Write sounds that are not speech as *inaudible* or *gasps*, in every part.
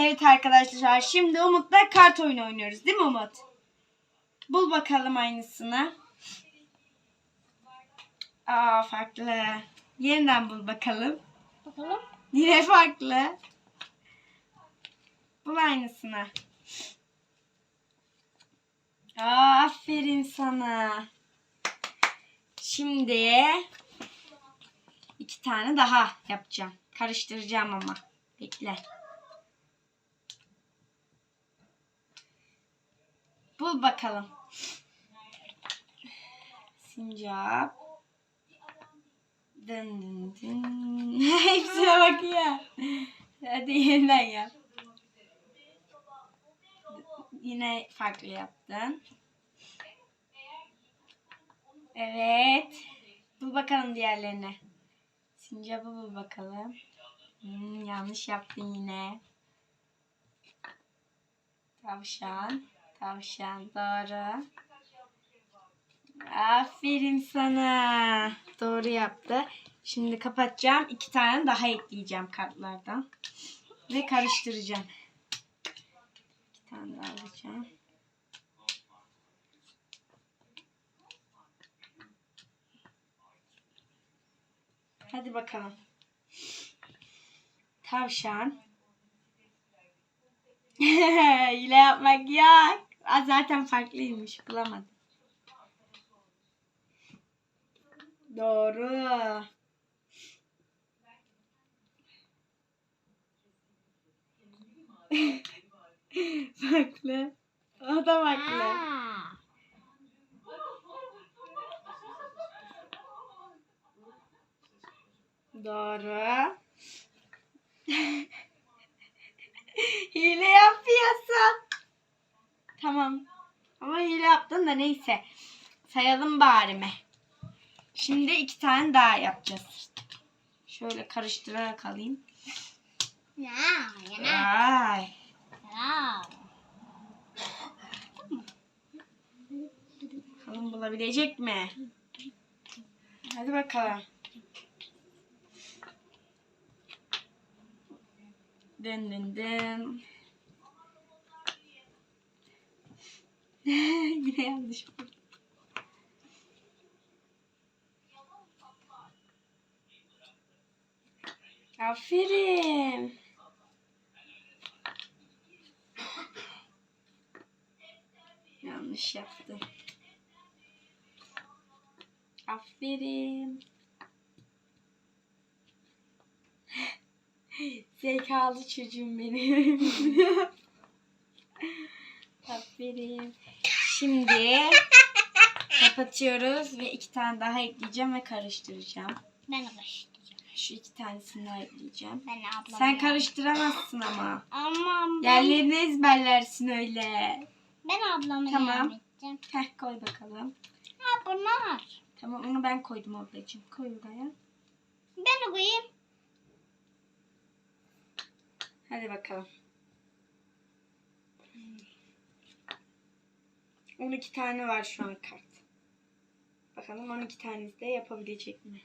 Evet arkadaşlar şimdi Umut'la kart oyunu oynuyoruz değil mi Umut? Bul bakalım aynısını. Aa farklı. Yeniden bul bakalım. Bakalım. Yine farklı. Bul aynısını. Aa, aferin sana. Şimdi iki tane daha yapacağım. Karıştıracağım ama. Bekle. Bul bakalım. Sincap. Dın dın dın. *laughs* Hepsine bak ya. Hadi yeniden yap. Yine farklı yaptın. Evet. Bul bakalım diğerlerine. Sincap'ı bul bakalım. Hmm, yanlış yaptın yine. Tavşan. Tavşan doğru. Aferin sana. Doğru yaptı. Şimdi kapatacağım. İki tane daha ekleyeceğim kartlardan. Ve karıştıracağım. İki tane daha alacağım. Hadi bakalım. Tavşan. *laughs* Hile yapmak yok. Aa, zaten farklıymış. Bulamadım. Doğru. *laughs* farklı. O da farklı. Aa. Doğru. hile yapıyorsun. Tamam. Ama hile yaptın da neyse. Sayalım bari mi? Şimdi iki tane daha yapacağız. Şöyle karıştırarak alayım. Ya, yana. Vay. Ya. Bakalım bulabilecek mi? Hadi bakalım. Dın dın dın. *laughs* Yine yanlış buldum. Aferin. Yanlış yaptım. Aferin. Zekalı çocuğum benim. Aferin. Şimdi kapatıyoruz ve iki tane daha ekleyeceğim ve karıştıracağım. Ben karıştıracağım. Şu iki tanesini ekleyeceğim. Ben ablam. Sen karıştıramazsın ama. Ama ben, Yerlerini ezberlersin öyle. ben ablamı Tamam. yardım edeceğim. Heh koy bakalım. Ha bunlar. Tamam onu ben koydum ablacığım. Koy buraya. Ben koyayım. Hadi bakalım. 12 tane var şu an kart. Bakalım 12 tanesi de yapabilecek mi?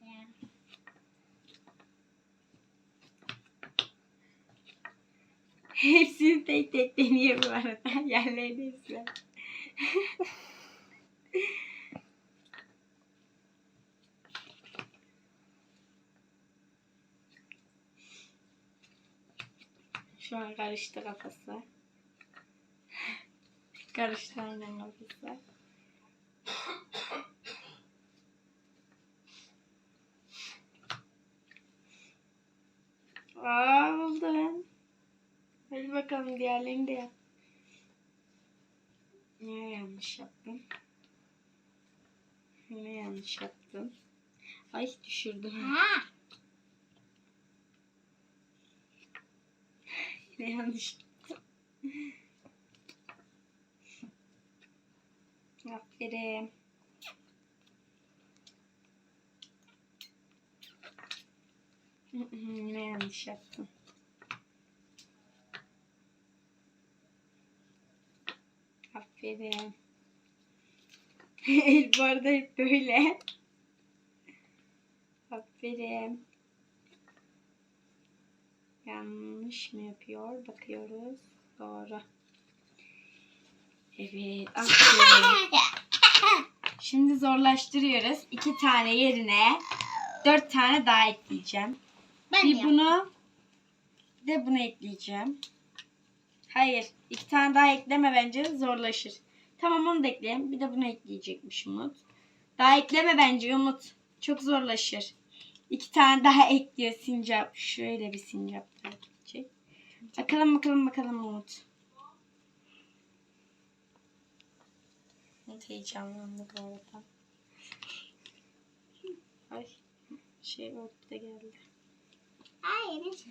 Ya. Hepsini tek tek deniyor bu arada. *laughs* Yerlerini izle. Şu an karıştı kafası. karıştı aynen kafası. Aa bakalım diğerlerini de yap. Niye yanlış yaptım? Yine yanlış yaptım. Ay düşürdüm. Ha. *laughs* Yine yanlış yaptım. Aferin. Yine yanlış yaptım. Aferin. *laughs* El bu arada hep böyle. Aferin. Yanlış mı yapıyor? Bakıyoruz. Doğru. Evet. Aferin. Şimdi zorlaştırıyoruz. İki tane yerine dört tane daha ekleyeceğim. Ben bir de bunu de bunu ekleyeceğim. Hayır. iki tane daha ekleme bence zorlaşır. Tamam onu da ekleyelim. Bir de bunu ekleyecekmiş Umut. Daha ekleme bence Umut. Çok zorlaşır. İki tane daha *laughs* ekliyor sincap. Şöyle bir sincap daha gidecek. Bakalım bakalım bakalım Umut. Umut heyecanlandı bu arada. Ay şey ortada geldi. Hayır.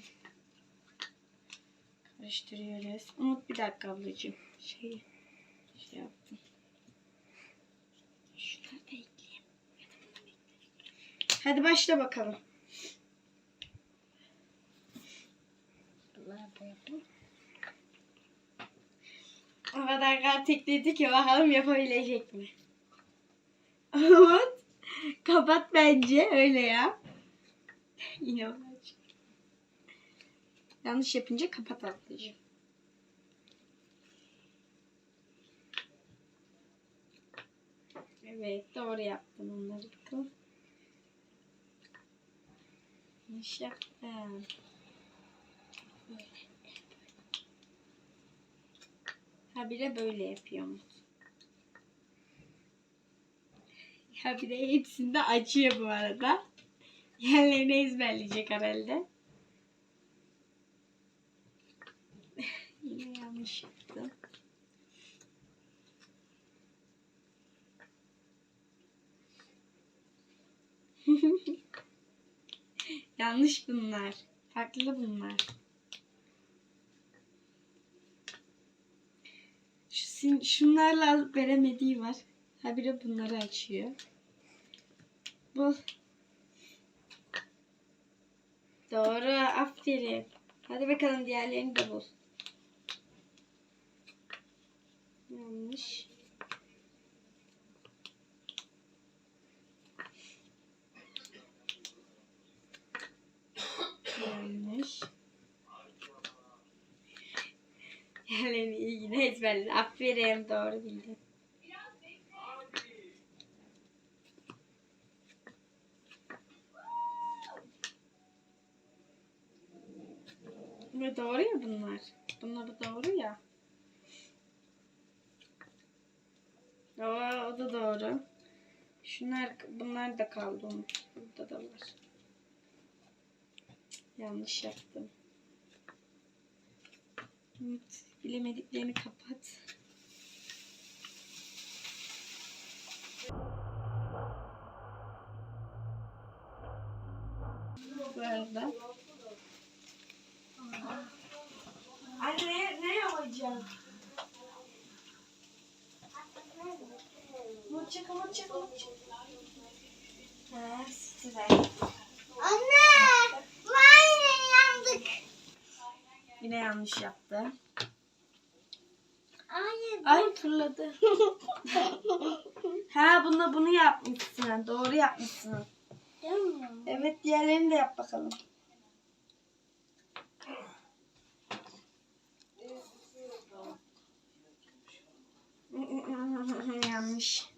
Karıştırıyoruz. Umut bir dakika ablacığım. Şey, şey yaptım. Da ekleyeyim. Hadi başla bakalım. O kadar kar tekledi ki bakalım yapabilecek mi? *laughs* Umut kapat bence öyle yap. *laughs* Yine. Yanlış yapınca kapat ablacığım. Evet doğru yaptım onları bakalım. Yanlış yaptım. Ha bir de böyle yapıyorum. Ha bir de hepsinde açıyor bu arada. Yerlerini ezberleyecek herhalde. Yine yanlış *laughs* yaptım. yanlış bunlar. Farklı bunlar. Şu sin- şunlarla alıp veremediği var. Ha bir de bunları açıyor. Bu. Doğru. Aferin. Hadi bakalım diğerlerini de bul. Yanlış. Yanlış. Yerlerini iyi yine ezberledin. Aferin doğru bildin. Ve doğru ya bunlar. Bunlar da doğru ya. O, o da doğru. Şunlar, bunlar da kaldı. Burada da var. Yanlış yaptım. Evet, bilemediklerini kapat. Bu arada. Anne ne, ne yapacağım? Mutçak, mutçak, mutçak. Ha. Anne! Vay yandık. Yine yanlış yaptı. Hayır. Ay fırladı. *laughs* ha bunda bunu yapmışsın. Doğru yapmışsın. Değil mi? Evet diğerlerini de yap bakalım. *laughs* Yanlış.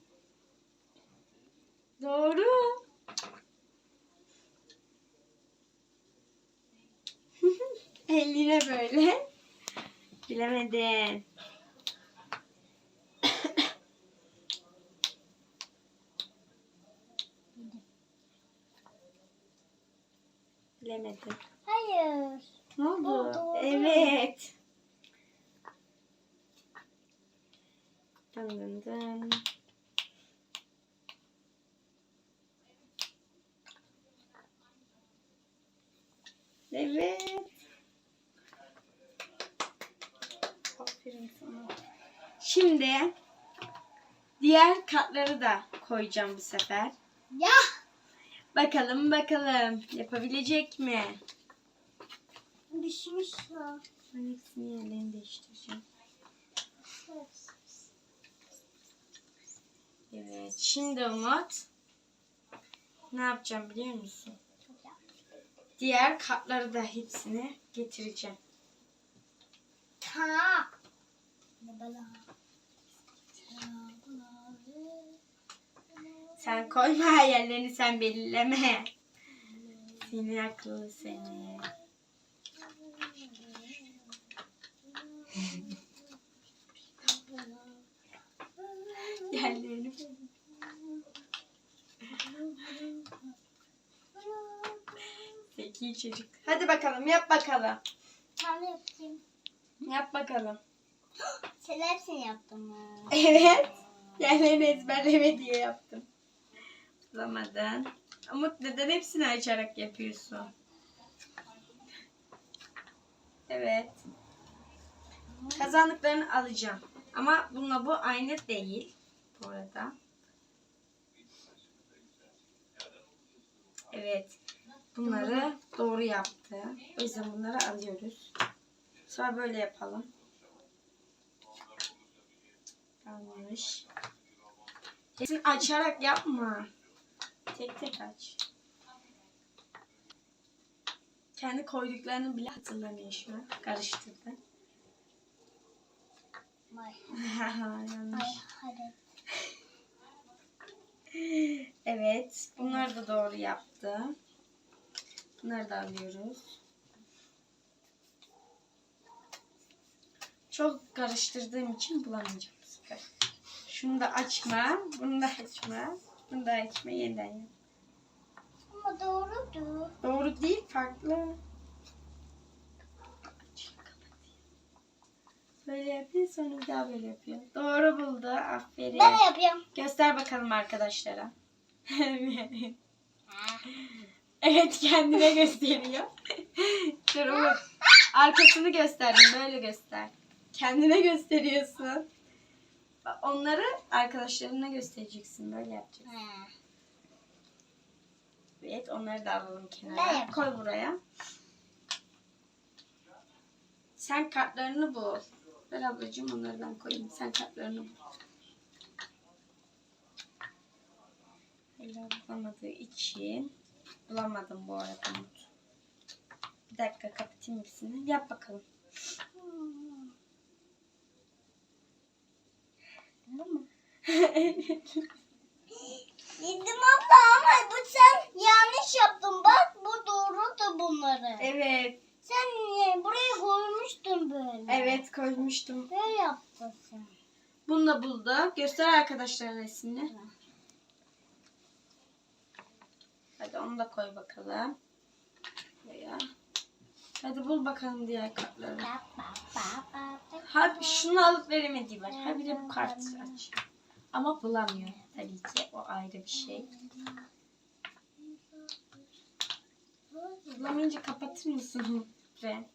Doğru. *laughs* Eline böyle. Bilemedin. *coughs* Bilemedin. Hayır. Ne oldu? O doğru. Evet. Dın dın dın. Evet. Aferin sana. Şimdi diğer katları da koyacağım bu sefer. Ya. Bakalım bakalım yapabilecek mi? Düşmüş o. Ben hepsini yerlerini değiştireceğim. Evet. Şimdi Umut ne yapacağım biliyor musun? diğer kartları da hepsini getireceğim. Ta. Ne bala. Sen koyma hayallerini sen belirleme. Seni akıllı seni. *laughs* Yerlerini *laughs* Zeki çocuk. Hadi bakalım yap bakalım. Tam yapayım. Yap bakalım. *gasps* Sen hepsini yaptın mı? Evet. Yerlerini ezberleme diye yaptım. Bulamadın. Umut neden hepsini açarak yapıyorsun? Evet. Kazandıklarını alacağım. Ama bununla bu aynı değil. Bu arada. Evet. Bunları doğru yaptı. O yüzden bunları alıyoruz. Sonra böyle yapalım. Yanlış. Kesin açarak yapma. Tek tek aç. Kendi koyduklarını bile hatırlamıyor şu an. Karıştırdı. *laughs* Yanlış. Evet. Bunları da doğru yaptı. Bunları da alıyoruz. Çok karıştırdığım için bulamayacağım bu sefer. Şunu da açma. Bunu da açma. Bunu da açma. Yeniden yap. Ama doğrudu. Doğru değil. Farklı. Böyle yapıyor. Sonra bir daha böyle yapıyor. Doğru buldu. Aferin. Ben yapıyorum. Göster bakalım arkadaşlara. *laughs* evet kendine gösteriyor. Dur Umut. Arkasını gösterdim. Böyle göster. Kendine gösteriyorsun. Bak, Onları arkadaşlarına göstereceksin. Böyle yapacaksın. Evet onları da alalım Ben kenara. yapayım. Koy buraya. Sen kartlarını bul. Ver ablacığım onları ben koyayım. Sen kartlarını bul. Ela bulamadığı için bulamadım bu arada Umut. Bir dakika kapatayım hepsini. Yap bakalım. Tamam mı? Yedim abla ama bu sen yanlış yaptın. Bak bu doğrudu bunları. evet. Sen niye buraya koymuştun böyle? Evet koymuştum. Böyle yaptın sen. Bunu da buldu. Göster arkadaşlara resmini. Hadi onu da koy bakalım. Buraya. Hadi bul bakalım diğer kartları. Bak bak bak bak. Ha şunu alıp veremediği var. Ha bir de bu kartı aç. Ama bulamıyor tabii ki. O ayrı bir şey. Bulamayınca kapatır mısın? Ve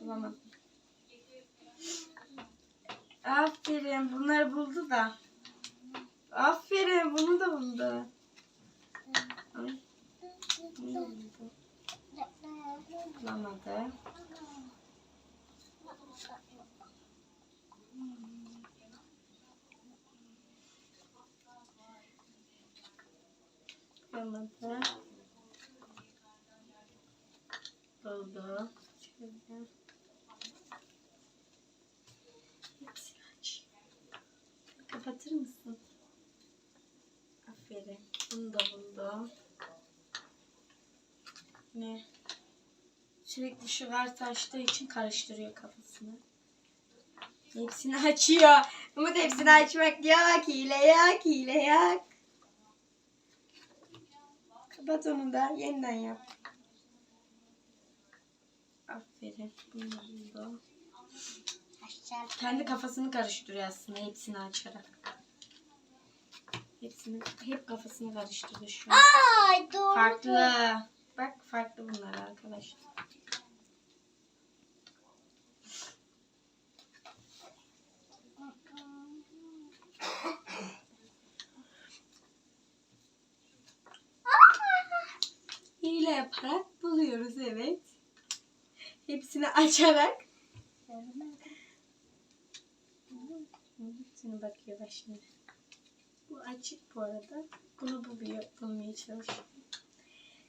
bulamadım. Aferin. Bunları buldu da. Aferin. Bunu da buldu. Ay, bunu da buldu. Bulamadı. Bulamadı. Buldu. Şöyle. Kapatır mısın? Bunu da buldu. Ne? Sürekli şu kart açtığı için karıştırıyor kafasını. Hepsini açıyor. Umut hepsini açmak yok. Hile yok. Hile yok. Kapat onu da. Yeniden yap. Aferin. Bunu da buldu. Aşağı. Kendi kafasını karıştırıyor aslında hepsini açarak. Hepsini, hep kafasını karıştırıyor şu an. Ay doğru. Farklı. Bak farklı bunlar arkadaşlar. *laughs* Hile yaparak buluyoruz evet. Hepsini açarak. Hepsine bakıyor bak şimdi. Açık bu arada. Bunu buluyor, bulmaya çalış.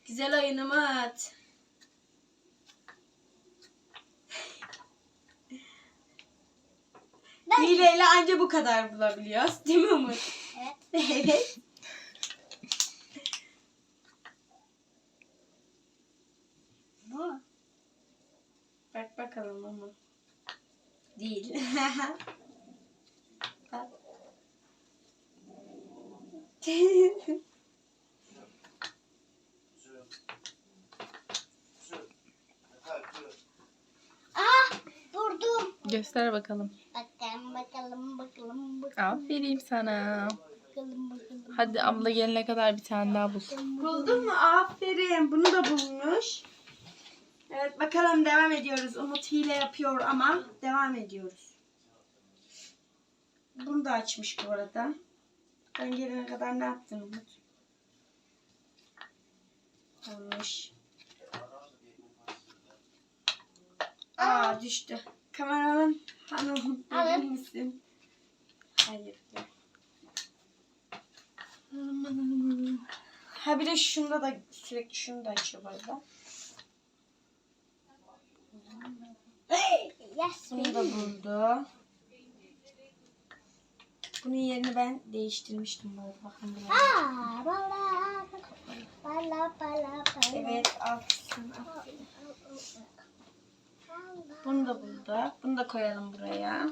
Güzel oyunumu at. Hileyle anca bu kadar bulabiliyoruz. Değil mi Umut? Evet. *laughs* evet. Bu. Bak bakalım Umut. Değil. Bak. Ah buldum. Göster bakalım. Bakalım bakalım bakalım bakalım Aferin sana. bakalım bakalım. Hadi abla gelene kadar bir tane daha bul. Buldun mu? Aferin. Bunu da bulmuş. Evet bakalım devam ediyoruz. Umut hile yapıyor ama devam ediyoruz. Bunu da açmış bu arada. Ben gelene kadar ne yaptın Umut? Olmuş. Aa düştü. Kameraman hanım verir Alın. misin? Hayır. Ha bir de şunda da sürekli şunu da açıyor bu arada. Yes. Bunu da buldu. Bunun yerini ben değiştirmiştim bu arada. Bakın buraya. Ah bala bala bala bala. Evet al. al. Bunu da buldu. Bunu da koyalım buraya.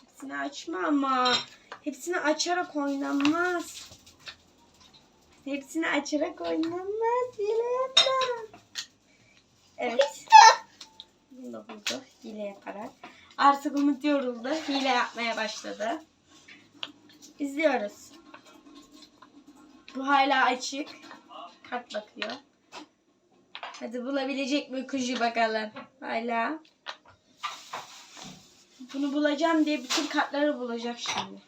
Hepsini açma ama. Hepsini açarak oynanmaz. Hepsini açarak oynanmaz. Hile yapma. Evet. Bunu da buldu. Hile yaparak. Artık Umut yoruldu. Hile yapmaya başladı. İzliyoruz. Bu hala açık. Kart bakıyor. Hadi bulabilecek mi kuzu bakalım. Hala. Bunu bulacağım diye bütün kartları bulacak şimdi.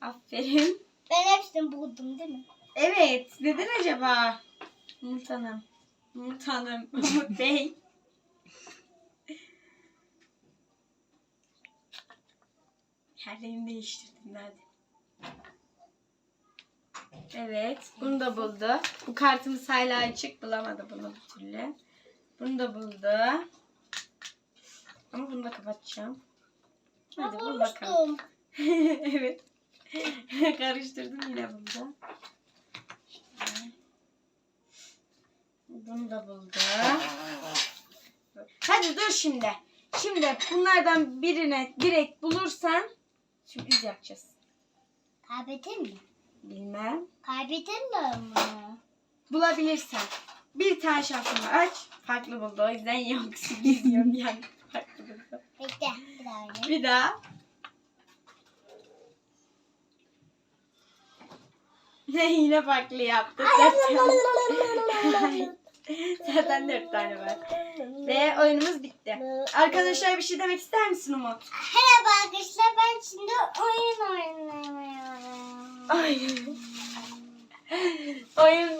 Aferin. Ben hepsini buldum değil mi? Evet. Neden acaba? Umut Hanım. Umut Hanım. Umut *laughs* Bey. Yerlerini değiştirdim hadi. Evet. Bunu da buldu. Bu kartımız hala açık. Bulamadı bunu bir türlü. Bunu da buldu. Ama bunu da kapatacağım. Hadi bul bakalım. *laughs* evet. *laughs* Karıştırdım yine bunda. Bunu da buldu. Hadi dur şimdi. Şimdi bunlardan birine direkt bulursan sürpriz yapacağız. Kaybettin mi? Bilmem. Kaybettin mi? Bulabilirsen. Bir tane şansını aç. Farklı buldu. O yüzden yok. *laughs* Yok yani. Farklı buldu. Bekle. Bir daha oynayayım. Bir daha. Ne yine farklı yaptı. Zaten, zaten dört tane var. Ve oyunumuz bitti. Arkadaşlar bir şey demek ister misin Umut? Merhaba arkadaşlar ben şimdi oyun oynamıyorum. Ay.